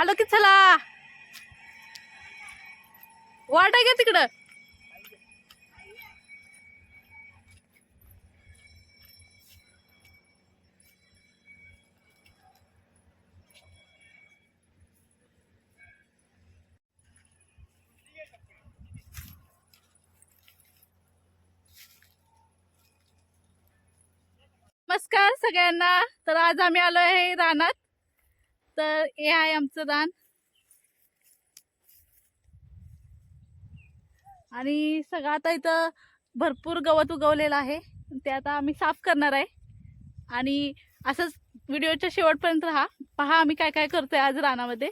आलो की चला. वाट आहे का तिकडं? नमस्कार सगळ्यांना. तर आज आम्ही आलो आहे रानात. तर हे आहे आमचं रान आणि सगळं आता इथं भरपूर गवत उगवलेलं आहे. ते आता आम्ही साफ करणार आहे. आणि असंच व्हिडिओच्या शेवटपर्यंत राहा. पहा आम्ही काय काय करतोय आज रानामध्ये.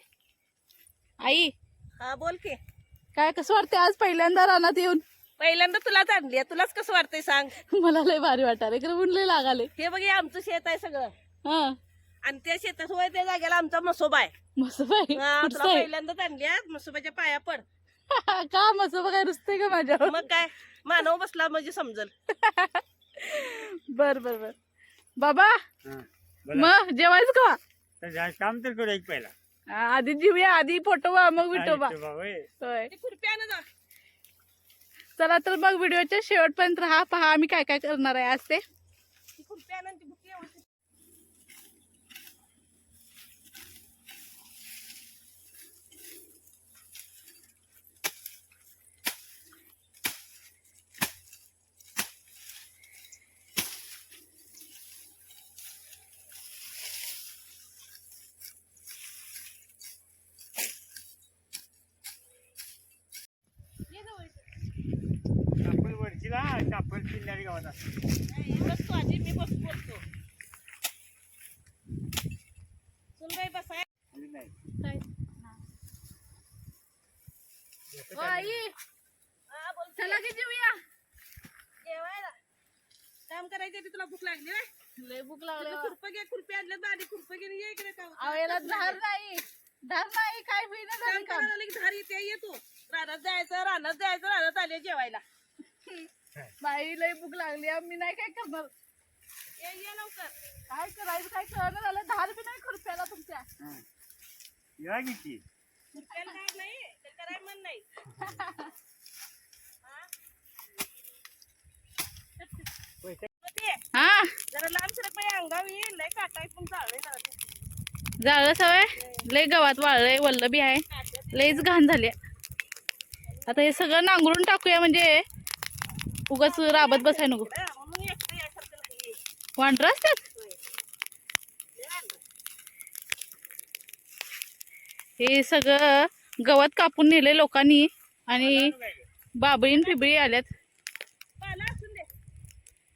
आई हा बोल की. काय कसं वाटतंय आज पहिल्यांदा रानात येऊन? पहिल्यांदा तुलाच आणली तुलाच कसं वाटतंय सांग. मला लय भारी वाटायला इकडे लय लागाले हे बघ आमचं शेत आहे सगळं. हा. आणि त्या शेतात होय त्या जागेला आमचा मसोबा आहे. मस्त बाई हा, कुठचं तुला आहे? पहिल्यांदाच आणली हा, मसोबाच्या पाया पड. का मस्त काय रुसते का माझ्यावर? मग काय? मानव बसला म्हणजे समजल. बर बर बर. बाबा हा, बोला. मग जेवायचं का? तर जा- काम तर करू एक पहिला. आ, आधी जीवया आधी फोटोबा मग आणि तो. होय. खुरप्यानं जा. चला तर मग व्हिडिओच्या शेवटपर्यंत राहा पहा आम्ही काय काय करणार आहे आज ते. ती खुरप्यानं नाही, बसतो आजी मी बस बोलतो. सुनबाई बसाय आणि नाही. हा चला की जेवूया जेवायला. काम करायचं ते तुला भूक लागली ना लय भूक लागली खुरपं घे खुरपी आणलं आधी खुरपं घेऊन ये इकडे याला धार नाही. धार नाही काय लागली की धार येते येतो रानात जायचं रानात जायचं रानात आले जेवायला. बाई लय भूक लागली मी नाही काय करणार. ये ये लवकर. काय करायचं काय कळलं झालं? धार बी नाही खुरप्याला तुमच्या. हा. या नाही मन नाही. हा? जरा लांब सरक बाई अंगावर येईल लय काटाय पण चाललंय जरा ते. झालं सवय? लय गवात वाळलंय वल्लबी आहे. लयच घाण झाली आता हे सगळं नांगरून टाकूया म्हणजे उगाच राबत बसाय नको. वांढर असतात? हे सगळं गवत कापून नेले लोकांनी आणि बाबळीन फिबळी आल्यात.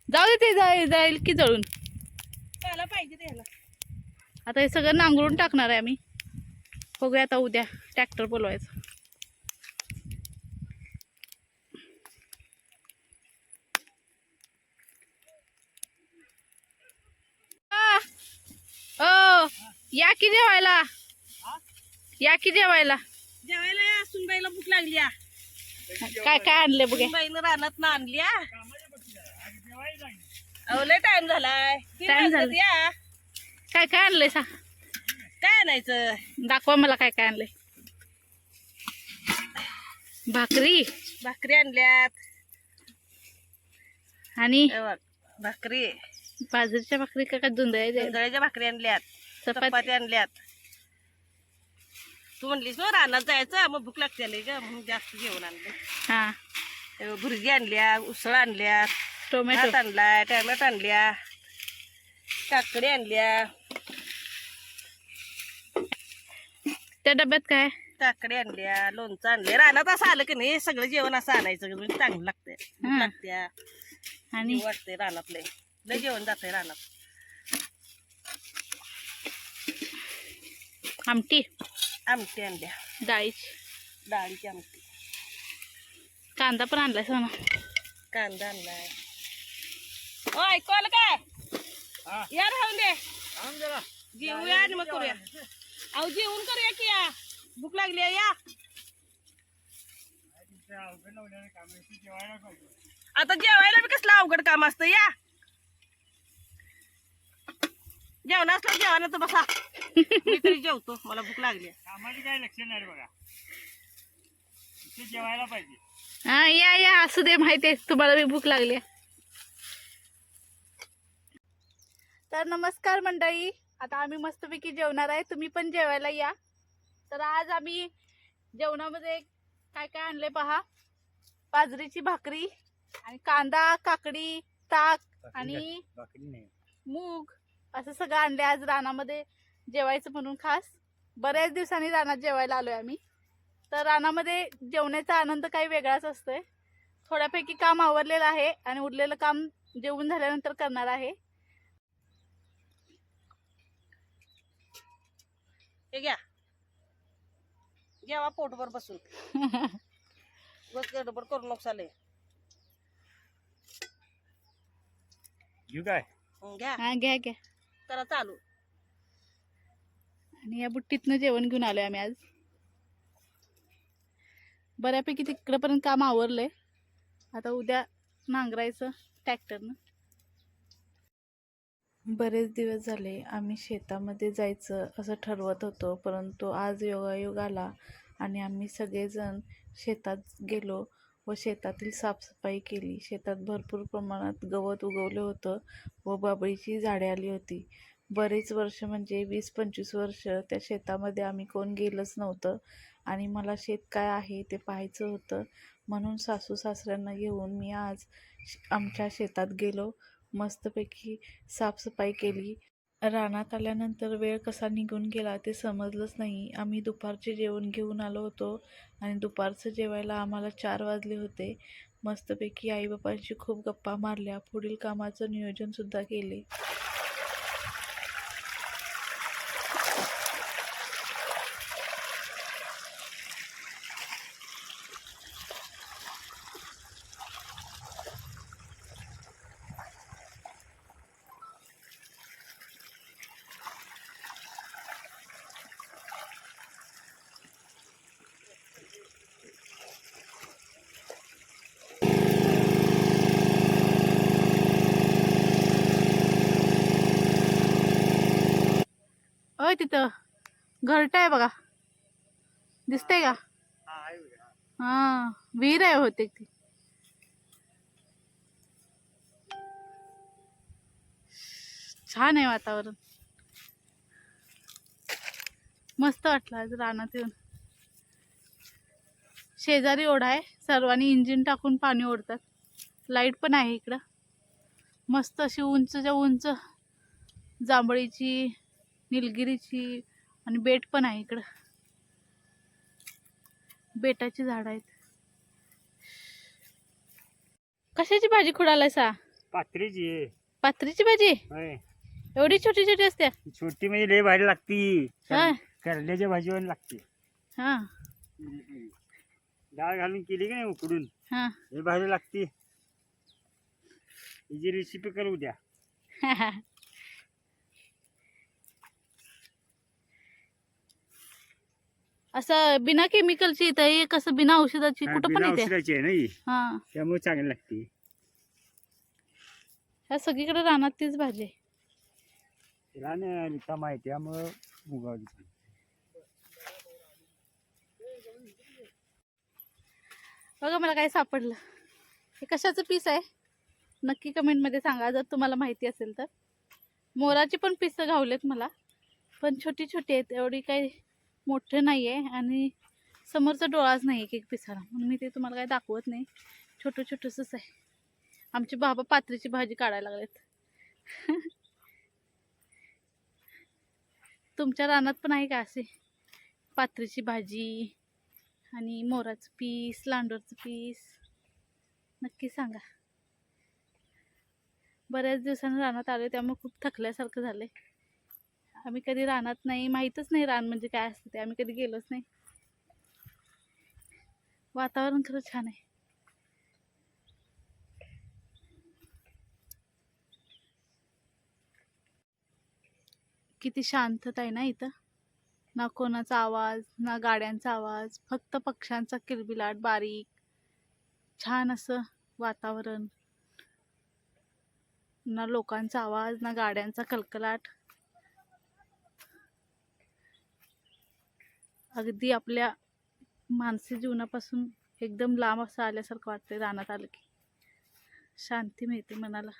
जाऊ दे ते जाय जाईल की जळून. पाहिजे आता हे सगळं नांगरून टाकणार आहे आम्ही. बघूया आता उद्या ट्रॅक्टर बोलवायचं आ, ओ या की जेवायला? या की जेवायला? जेवायला या सुनबाईला भूक लागली या. काय काय आणले बघे? सुनबाईनं रानात ना आणली या. अहो लय टाइम झालाय. झालाय. या? काय काय आणलंय सा? काय आणायचं? दाखवा मला काय काय आणलंय. भाकरी. भाकरी आणल्यात. आणि भाकरी. बाजरीच्या भाकरी का काय जुंदळ्या जोंधळ्याच्या भाकरी आणल्यात. चपाती. आणल्यात. तू म्हणलीस ना रानात जायचं मग भूक लागते ग म्हणून जास्त जेवण आणलं. हा. भुर्गी आणल्या उसळ आणल्यात टोमॅटो भात आणलाय टॅमॅटो आणल्या काकडी आणल्या. त्या डब्यात काय? काकडी आणल्या लोणचं आणले रानात असं आलं की नाही सगळं जेवण असं आणायचं म्हणजे चांगलं लागतंय. भूक हं. लागत्या. आणि? वाटतंय रानात लय लय जेवण जातंय रानात. आमटी. आमटी आणल्या डाळीची. डाळीची आमटी. कांदा पण आणलाय सोना. कांदा आणलाय. ओ ऐकू आलं काय हा. या राहून दे. जेवूया आणि मग करूया. अहो जेवून करूया की या. भूक लागली आहे, या. आता जेवायला बी कसलं अवघड काम असतं या. जेवण असलं जेवण तर बसा. मी तरी जेवतो मला भूक लागली. कामाची काय लक्ष नाही बघा. जेवायला पाहिजे. हा या या असू दे माहिती आहे तुम्हाला बी भूक लागली. तर नमस्कार मंडळी आता आम्ही मस्तपैकी जेवणार आहे तुम्ही पण जेवायला या. तर आज आम्ही जेवणामध्ये काय काय आणले पहा? बाजरीची भाकरी आणि कांदा काकडी ताक आणि मूग. असं सगळं आणले आज रानामध्ये जेवायचं म्हणून खास. बऱ्याच दिवसांनी रानात जेवायला आलोय आम्ही. तर रानामध्ये जेवण्याचा आनंद काही वेगळाच असतोय. थोड्यापैकी काम आवरलेलं आहे आणि उरलेलं काम जेवून झाल्यानंतर करणार आहे. हे घ्या. जेवा पोटभर बसून. बस गडबड करू नको चालेल काय? घ्या. घ्या घ्या. करा चालू. आणि या बुट्टीतनं जेवण घेऊन आलोय आम्ही आज. बऱ्यापैकी तिकडपर्यंत काम आवरलंय. आता उद्या नांगरायचं ट्रॅक्टरनं. बरेच दिवस झाले आम्ही शेतामध्ये जायचं असं ठरवत होतो परंतु आज योगायोग आला आणि आम्ही सगळेजण शेतात गेलो. व शेतातील साफसफाई केली. शेतात भरपूर प्रमाणात गवत उगवलं होतं व बाबळीची झाडे आली होती. बरेच वर्ष म्हणजे वीस पंचवीस वर्ष त्या शेतामध्ये आम्ही कोण गेलंच नव्हतं. आणि मला शेत काय आहे ते पाहायचं होतं. म्हणून सासू सासऱ्यांना घेऊन मी आज आमच्या शेतात गेलो. मस्तपैकी साफसफाई केली. रानात आल्यानंतर वेळ कसा निघून गेला ते समजलंच नाही. आम्ही दुपारचे जेवण घेऊन आलो होतो आणि दुपारचं जेवायला आम्हाला चार वाजले होते. मस्तपैकी आईबापांशी खूप गप्पा मारल्या. पुढील कामाचं नियोजनसुद्धा केले. होय तिथं. घरट आहे बघा. दिसतंय का? हा. हा विहीर आहे होते ती. छान आहे वातावरण. मस्त वाटलं आज रानात येऊन. शेजारी ओढा आहे. सर्वांनी इंजिन टाकून पाणी ओढतात. लाइट पण आहे इकडं. मस्त अशी उंचच्या उंच जांभळीची निलगिरीची आणि बेट पण आहे इकडं. बेटाची झाड आहेत. कशाची भाजी खुडालाय सा पात्रीची. आहे. पात्रीची भाजी? होय. एवढी छोटी छोटी असते छोटी म्हणजे लय भारी लागती. हा. करल्याच्या भाजीवर लागते. हा. डाळ घालून केली का नाही उकडून? हा. लय भारी लागती. हिची रेसिपी करू द्या. असं बिना केमिकलची इथं हे कसं बिना औषधाची कुठं पण येते. औषधाची आहे नाही हा. त्यामुळे चांगली लागते. ह्या सगळीकडे रानात तीच भाजी आहे. तिला नाही रिकामा आहे त्यामुळं उगावली बघा मला काय सापडलं. हे कशाचं पीस आहे? नक्की कमेंटमध्ये सांगा जर तुम्हाला माहिती असेल तर. मोराची पण पिसं घावलेत मला. पण छोटी छोटी आहेत एवढी काही मोठे नाही आहे आणि समोरचा डोळाच नाही एक एक पिसाला म्हणून मी ते तुम्हाला काय दाखवत नाही. छोटं छोटंसंच आहे. आमचे बाबा पात्रीची भाजी काढायला लागलेत. तुमच्या रानात पण आहे का असे? पात्रीची भाजी आणि मोराचं पीस लांडोरचं पीस. नक्की सांगा. बऱ्याच दिवसांनी रानात आलो त्यामुळे खूप थकल्यासारखं झालं आहे आम्ही कधी रानात नाही माहीतच नाही रान म्हणजे काय असतं ते. आम्ही कधी गेलोच नाही. वातावरण खरं छान आहे. किती शांतता आहे ना इथं. ना कोणाचा आवाज ना गाड्यांचा आवाज फक्त पक्ष्यांचा किलबिलाट बारीक. छान असं वातावरण. ना लोकांचा आवाज ना गाड्यांचा कलकलाट. अगदी आपल्या मानसिक जीवनापासून एकदम लांब असं आल्यासारखं वाटतंय रानात आलं की. शांती मिळते मनाला.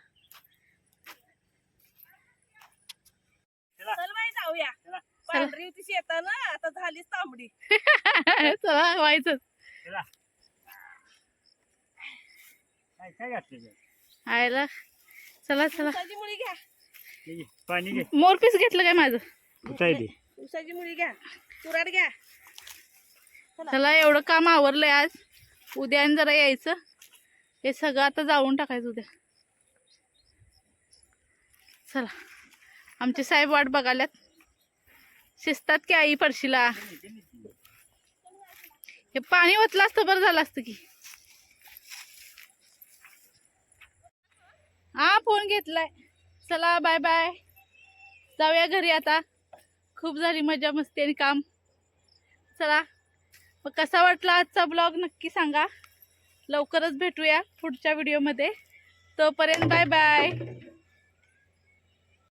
जाऊया. चला. पांढरी होती शेतानं आता झालीच तांबडी. चला व्हायचं. चला. काय काय घातलं त्यात? आयला. चला चला. उसाची मुळी घ्या. हे पाणी घे. मोरपीस घेतलं काय माझं? उसाची मुळी घ्या. तुराड घ्या. चला. एवढं काम आवरलंय आज. उद्या आणि जरा यायचं. हे सगळं आता जाऊन टाकायचं उद्या. चला. आमचे साहेब वाट बघाल्यात. शिस्तात की आई पडशीला? हे पाणी ओतलं असतं बरं झालं असतं की. हा फोन घेतलाय. चला बाय बाय जाऊया घरी आता. खूप झाली मजा मस्ती आणि काम. चला. मग कसा वाटला आजचा ब्लॉग नक्की सांगा. लवकरच भेटूया पुढच्या व्हिडिओमध्ये तोपर्यंत बाय बाय